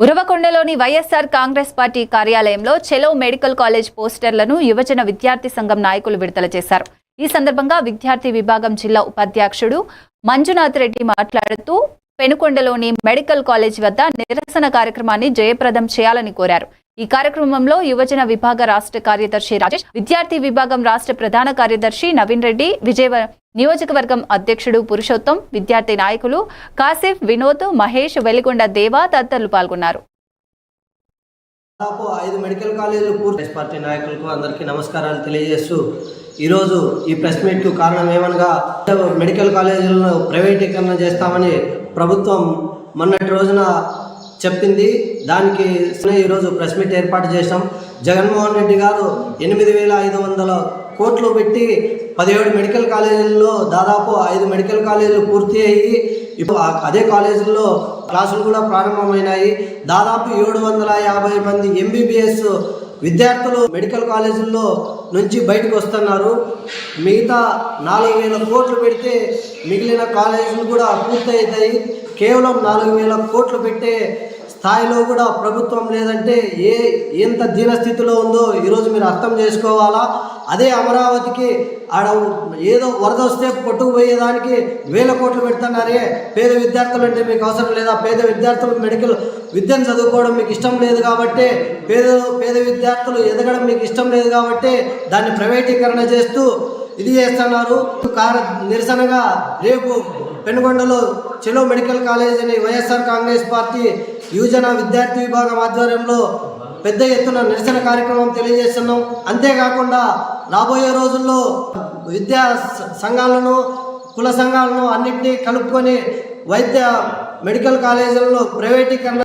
ఉరవకొండలోని YSR Congress party కార్యాలయంలో చెలో medical college పోస్టర్లను యువజన విద్యార్థి సంఘం నాయకులు విడుదల చేశారు. ఈ సందర్భంగా విద్యార్థి విభాగం జిల్లా ఉపాధ్యక్షుడు మంజునాథ్ రెడ్డి మాట్లాడుతూ పెనుకొండలోని మెడికల్ కాలేజ్ వద్ద నిరసన కార్యక్రమాన్ని జయప్రదం చేయాలని కోరారు. ఈ కార్యక్రమంలో యువజన విభాగ రాష్ట్ర కార్యదర్శి రాజేష్ విద్యార్థి విభాగం రాష్ట్ర ప్రధాన కార్యదర్శి నవీన్ రెడ్డి విజయవ నియోజకవర్గం అధ్యక్షుడు పురుషోత్తం విద్యార్థి నాయకులు కాసిఫ్ వినోద్ మహేష్ వెలిగొండ దేవా తదితరులు పాల్గొన్నారు. దాదాపు ఐదు మెడికల్ కాలేజీలు పూర్తి పార్టీ నాయకులకు అందరికీ నమస్కారాలు తెలియజేస్తూ ఈరోజు ఈ ప్రెస్ మీట్కు కారణం ఏమనగా మెడికల్ కాలేజీలను ప్రైవేటీకరణ చేస్తామని ప్రభుత్వం మొన్నటి రోజున చెప్పింది. దానికి ఈరోజు ప్రెస్ మీట్ ఏర్పాటు చేశాం. జగన్మోహన్ రెడ్డి గారు ఎనిమిది వేల ఐదు వందల కోట్లు పెట్టి పదిహేడు మెడికల్ కాలేజీల్లో దాదాపు ఐదు మెడికల్ కాలేజీలు పూర్తి అయ్యి ఇప్పుడు అదే కాలేజీల్లో క్లాసులు కూడా ప్రారంభమైనాయి. దాదాపు ఏడు వందల యాభై మంది ఎంబీబీఎస్ విద్యార్థులు మెడికల్ కాలేజీల్లో నుంచి బయటకు వస్తున్నారు. మిగతా నాలుగు వేల కోట్లు పెడితే మిగిలిన కాలేజీలు కూడా పూర్తవుతాయి కేవలం నాలుగు వేల కోట్లు పెట్టే స్థాయిలో కూడా ప్రభుత్వం లేదంటే ఏ ఎంత దీనస్థితిలో ఉందో ఈరోజు మీరు అర్థం చేసుకోవాలా? అదే అమరావతికి ఆడ ఏదో వరద వస్తే కొట్టుకుపోయేదానికి వేల కోట్లు పెడుతున్నారే. పేద విద్యార్థులు అంటే మీకు అవసరం లేదా? పేద విద్యార్థులు మెడికల్ విద్యను చదువుకోవడం మీకు ఇష్టం లేదు కాబట్టి పేద పేద విద్యార్థులు ఎదగడం మీకు ఇష్టం లేదు కాబట్టి దాన్ని ప్రైవేటీకరణ చేస్తూ ఇది చేస్తున్నారు. కార నిరసనగా రేపు పెనుగొండలో చెలో మెడికల్ కాలేజ్ అని వైఎస్ఆర్ కాంగ్రెస్ పార్టీ యువజన విద్యార్థి విభాగం ఆధ్వర్యంలో పెద్ద ఎత్తున నిరసన కార్యక్రమం తెలియజేస్తున్నాం. అంతేకాకుండా రాబోయే రోజుల్లో విద్యా సంఘాలను కుల సంఘాలను అన్నింటినీ కలుపుకొని వైద్య మెడికల్ కాలేజీలలో ప్రైవేటీకరణ